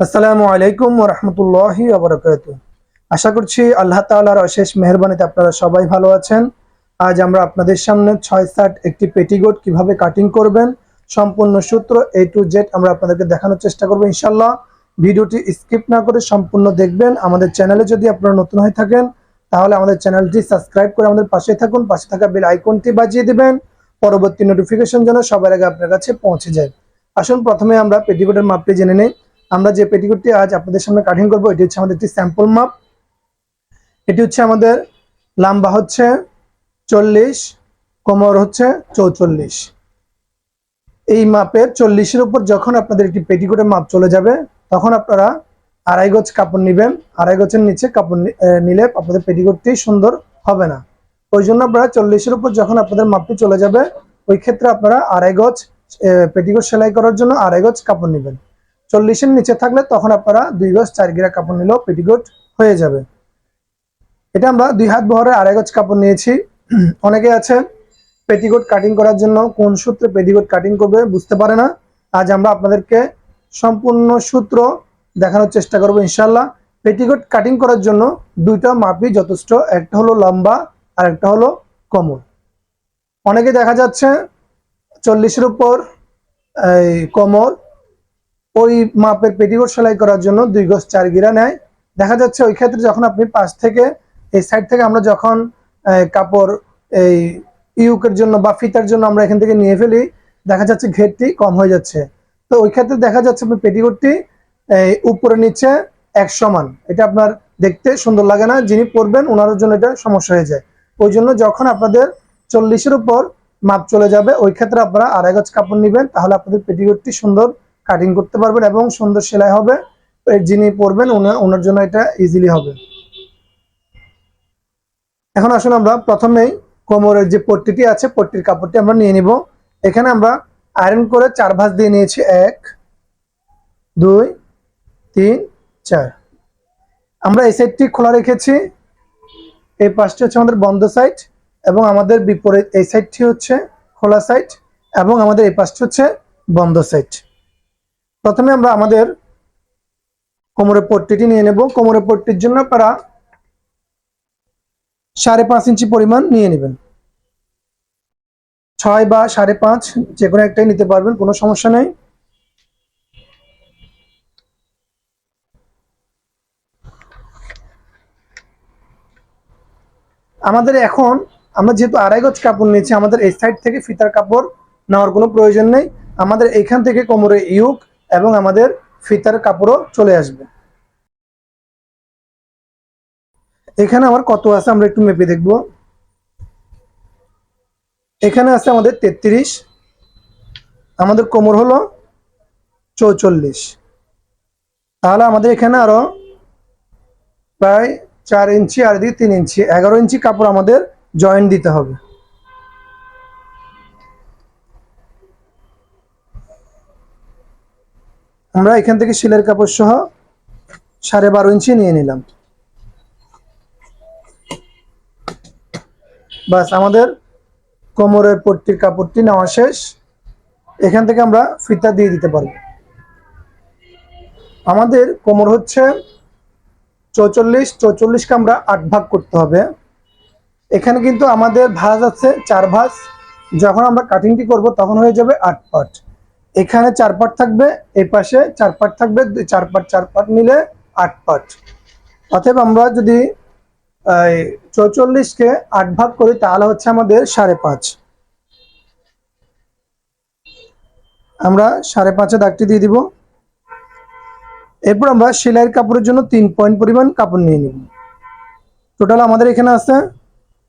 আসসালামু আলাইকুম রহমতুল্লাহ আবরকাত আশা করছি আল্লাহ তাআলার অশেষ মেহরবানিতে আপনারা সবাই ভালো আছেন। আজ আমরা আপনাদের সামনে ছয় সাত একটি পেটিগোট কীভাবে কাটিং করবেন, সম্পূর্ণ সূত্র এ টু জেড আমরা আপনাদেরকে দেখানোর চেষ্টা করব ইনশাল্লাহ ভিডিওটি স্কিপ না করে সম্পূর্ণ দেখবেন। আমাদের চ্যানেলে যদি আপনারা নতুন হয়ে থাকেন, তাহলে আমাদের চ্যানেলটি সাবস্ক্রাইব করে আমাদের পাশে থাকুন। পাশে থাকা বেল আইকনটি বাজিয়ে দিবেন। পরবর্তী নোটিফিকেশন যেন সবার আগে আপনার কাছে পৌঁছে যায়। আসুন প্রথমে আমরা পেটিকোটের মাপটি জেনে নেই। আমরা যে পেটিকোটটি আজ আপনাদের সামনে কাটিং করব, এটি হচ্ছে আমাদের একটি স্যাম্পল মাপ এটি হচ্ছে আমাদের লম্বা হচ্ছে চল্লিশ, কোমর হচ্ছে চৌচল্লিশ। এই মাপের চল্লিশের উপর যখন আপনাদের একটি পেটিকোটের মাপ চলে যাবে, তখন আপনারা আড়াই গজ কাপড় নেবেন। আড়াই গজের নিচে কাপড় নিলে আপনাদের পেটিকোটটি সুন্দর হবে না। ওই জন্য আপনারা চল্লিশের উপর যখন আপনাদের মাপটি চলে যাবে, ওই ক্ষেত্রে আপনারা আড়াই গজ পেটিকোট সেলাই করার জন্য আড়াই গজ কাপড় নেবেন। চল্লিশের নিচে থাকলে তখন আপনারা দুই গজ চার গিরা কাপড় নিলেও পেটিকোট হয়ে যাবে। এটা আমরা দুই হাত বহরে আড়াই গজ কাপড় নিয়েছি। অনেকে আছে পেটিকোট কাটিং করার জন্য, কোন সূত্রে পেটিকোট কাটিং করবে বুঝতে পারে না। আজ আমরা আপনাদেরকে সম্পূর্ণ সূত্র দেখানোর চেষ্টা করব ইনশাল্লাহ পেটিকোট কাটিং করার জন্য দুইটা মাপই যথেষ্ট, একটা হলো লম্বা আর একটা হলো কোমর। অনেকে দেখা যাচ্ছে চল্লিশের উপর এই কোমর ওই মাপের পেটিকোট সেলাই করার জন্য দুই গজ চার গিরা নেয়। দেখা যাচ্ছে ওই ক্ষেত্রে যখন আপনি পাশ থেকে এই সাইড থেকে আমরা যখন কাপড়, এই, ইউকের জন্য বা ফিতার জন্য আমরা এখান থেকে নিয়ে ফেলি, দেখা যাচ্ছে ঘেরটি কম হয়ে যাচ্ছে। তো ওই ক্ষেত্রে দেখা যাচ্ছে আপনি পেটিকোটটি উপরে নিচে এক সমান। এটা আপনার দেখতে সুন্দর লাগে না, যিনি পরবেন ওনার জন্য এটা সমস্যা হয়ে যায়। ওই জন্য যখন আপনাদের চল্লিশের উপর মাপ চলে যাবে, ওই ক্ষেত্রে আপনারা আড়াই গজ কাপড় নেবেন, তাহলে আপনাদের পেটিকোটটি সুন্দর কাটিং করতে পারবেন এবং সুন্দর সেলাই হবে। যিনি পরবেন ওনা- ওনার জন্য এটা ইজিলি হবে। এখন আসুন আমরা প্রথমেই কোমরের যে পট্টিটি আছে, পট্টির কাপড়টি আমরা নিয়ে নিব। এখানে আমরা আয়রন করে চার ভাঁজ দিয়ে নিয়েছি। এক, দুই, তিন, চার। আমরা এই সাইডটি খোলা রেখেছি। এই পাশটি হচ্ছে আমাদের বন্ধ সাইড এবং আমাদের বিপরীত, এই সাইডটি হচ্ছে খোলা সাইড এবং আমাদের এই পাশটি হচ্ছে বন্ধ সাইড প্রথমে আমরা আমাদের কোমরের পট্টিটি নিয়ে নেব। কোমরের পট্টির জন্য আপনারা সাড়ে পাঁচ ইঞ্চি পরিমাণ নিয়ে নেবেন। ছয় বা সাড়ে পাঁচ যে কোনো একটাই নিতে পারবেন, কোনো সমস্যা নেই। আমাদের এখন আমরা যেহেতু আড়াই গজ কাপড় নিয়েছি, আমাদের এই সাইড থেকে ফিতার কাপড় নেওয়ার কোনো প্রয়োজন নেই। আমাদের এখান থেকে কোমরে ইউক এবং আমাদের ফিতার কাপড়ও চলে আসবে। এখানে আমার কত আছে আমরা একটু মেপে দেখব। এখানে আছে আমাদের তেত্রিশ, আমাদের কোমর হলো চৌচল্লিশ। তাহলে আমাদের এখানে আরও প্রায় চার ইঞ্চি আর দিয়ে তিন ইঞ্চি, এগারো ইঞ্চি কাপড় আমাদের জয়েন্ট দিতে হবে। আমরা এখান থেকে শিলের কাপড় সহ সাড়ে বারো ইঞ্চি নিয়ে নিলাম। বাস, আমাদের কোমরের পট্টির কাপড়টি নেওয়া শেষ। এখান থেকে আমরা ফিতা দিয়ে দিতে পারব। আমাদের কোমর হচ্ছে চৌচল্লিশ, চৌচল্লিশকে আমরা আট ভাগ করতে হবে। এখানে কিন্তু আমাদের ভাজ আছে চার ভাঁজ। যখন আমরা কাটিংটি করব, তখন হয়ে যাবে আট পার্ট এখানে চার পাট থাকবে, এই পাশে চার পাট থাকবে, চার পাট চার পাট মিলে আট পার্ট অতএব আমরা যদি চৌচল্লিশকে আট ভাগ করি, তাহলে হচ্ছে আমাদের সাড়ে পাঁচ। আমরা সাড়ে পাঁচে দাগটি দিয়ে দিব। এরপর আমরা সেলাইয়ের কাপড়ের জন্য তিন পয়েন্ট পরিমাণ কাপড় নিয়ে নিব। টোটাল আমাদের এখানে আছে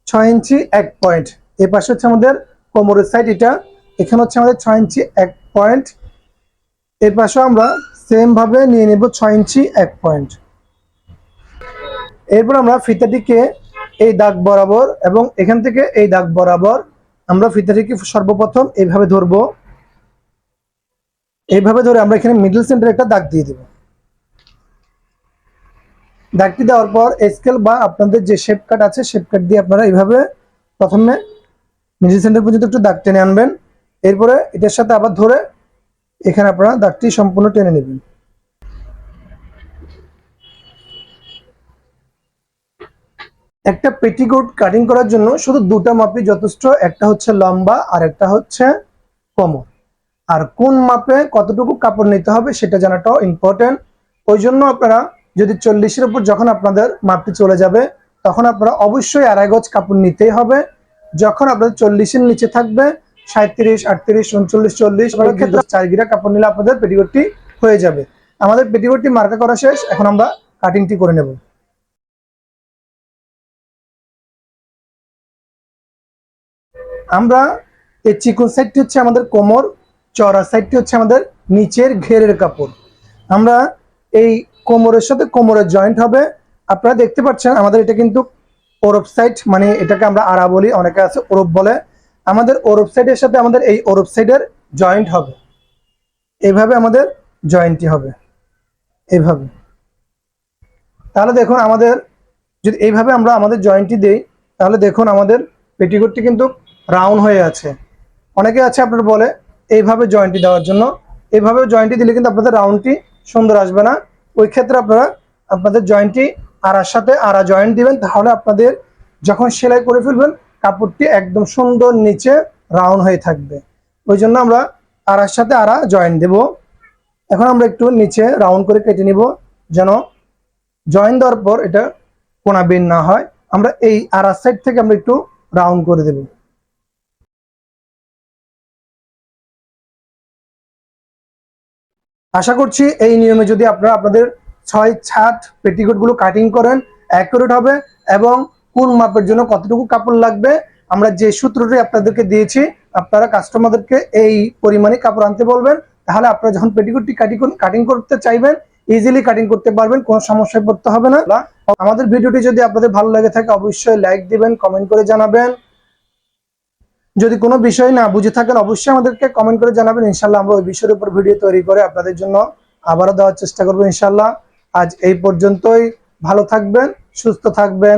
ছয় ইঞ্চি এক পয়েন্ট। এই পাশে হচ্ছে আমাদের কোমরের সাইড এটা এখানে হচ্ছে আমাদের ছয় ইঞ্চি এক পয়েন্ট এর পাশে আমরা সেম ভাবে নিয়ে নেব ছয় ইঞ্চি এক পয়েন্ট এরপর আমরা ফিতাটিকে এই দাগ বরাবর এবং এখান থেকে এই দাগ বরাবর আমরা ফিতাটিকে সর্বপ্রথম এইভাবে ধরবো। এইভাবে ধরে আমরা এখানে মিডল সেন্টারে একটা দাগ দিয়ে দেব। দাগটি দেওয়ার পর স্কেল বা আপনাদের যে শেপ কাট আছে শেপ কাট দিয়ে আপনারা এইভাবে প্রথমে মিডল সেন্টার পর্যন্ত একটু দাগ টেনে আনবেন। এরপরে এটার সাথে আবার ধরে এখানে আপনারা দাগটি সম্পূর্ণ টেনে নেবেন। একটা পেটিকোট কাটিং করার জন্য শুধু দুটা মাপই যথেষ্ট, একটা হচ্ছে লম্বা আর একটা হচ্ছে কোমর। আর কোন মাপে কতটুকু কাপড় নিতে হবে সেটা জানাটাও ইম্পর্টেন্ট ওই জন্য আপনারা যদি চল্লিশের উপর যখন আপনাদের মাপটি চলে যাবে, তখন আপনারা অবশ্যই আড়াই গজ কাপড় নিতেই হবে। যখন আপনাদের চল্লিশের নিচে থাকবে সাঁত্রিশ আটত্রিশ উনচল্লিশ চল্লিশ চার গিরা কাপড় নিলে আপনাদের পেটিকোটটি হয়ে যাবে। আমাদের পেটিকোটটি মার্কা করা শেষ এখন আমরা কাটিংটি করে নেব। আমরা এই চিকন সাইডটি হচ্ছে আমাদের কোমর চড়া সাইডটি হচ্ছে আমাদের নিচের ঘেরের কাপড়। আমরা এই কোমরের সাথে কোমরের জয়েন্ট হবে। আপনারা দেখতে পাচ্ছেন আমাদের এটা কিন্তু ওরব সাইড মানে এটাকে আমরা আড়া বলি অনেকে আছে ওরব বলে। আমাদের ওরব সাইডের সাথে আমাদের এই ওরব সাইডের জয়েন্ট হবে। এইভাবে আমাদের জয়েন্টটি হবে। এইভাবে তাহলে দেখুন আমাদের, যদি এইভাবে আমরা আমাদের জয়েন্টটি দেই, তাহলে দেখুন আমাদের পেটিকোটটি কিন্তু রাউন্ড হয়ে আছে। অনেকে আছে আপনার বলে, এইভাবে জয়েন্টটি দেওয়ার জন্য। এইভাবে জয়েন্টটি দিলে কিন্তু আপনাদের রাউন্ডটি সুন্দর আসবে না। ওই ক্ষেত্রে আপনারা আপনাদের জয়েন্টটি আড়ার সাথে আড়া জয়েন্ট দিবেন। তাহলে আপনাদের যখন সেলাই করে ফেলবেন কাপড়টি একদম সুন্দর নিচে রাউন্ড হয়ে থাকবে। ওই জন্য আমরা আড়ার সাথে আড়া জয়েন দেব। এখন আমরা একটু নিচে রাউন্ড করে কেটে নিব যেন জয়েন দেওয়ার পর এটা কোনা বেন না হয়। আমরা এই আড়ার সাইড থেকে আমরা একটু রাউন্ড করে দেব। আশা করছি এই নিয়মে যদি আপনারা আপনাদের ছয় ছাট পেটিকোটগুলো কাটিং করেন অ্যাকুরেট হবে এবং কোন মাপের জন্য কতটুকু কাপড় লাগবে, আমরা যে সূত্রটি আপনাদেরকে দিয়েছি, আপনারা কাস্টমারদেরকে এই পরিমাণে কাপড় আনতে বলবেন। তাহলে আপনারা যখন পেটিকোটটি কাটিং কাটিং করতে চাইবেন ইজিলি কাটিং করতে পারবেন, কোনো সমস্যায় পড়তে হবে না। আমাদের ভিডিওটি যদি আপনাদের ভালো লাগে থাকে, অবশ্যই লাইক দিবেন কমেন্ট করে জানাবেন। যদি কোনো বিষয় না বুঝে থাকেন, অবশ্যই আমাদেরকে কমেন্ট করে জানাবেন। ইনশাল্লাহ আমরা ওই বিষয়ের উপর ভিডিও তৈরি করে আপনাদের জন্য আবারও দেওয়ার চেষ্টা করব ইনশাল্লাহ আজ এই পর্যন্তই। ভালো থাকবেন, সুস্থ থাকবেন।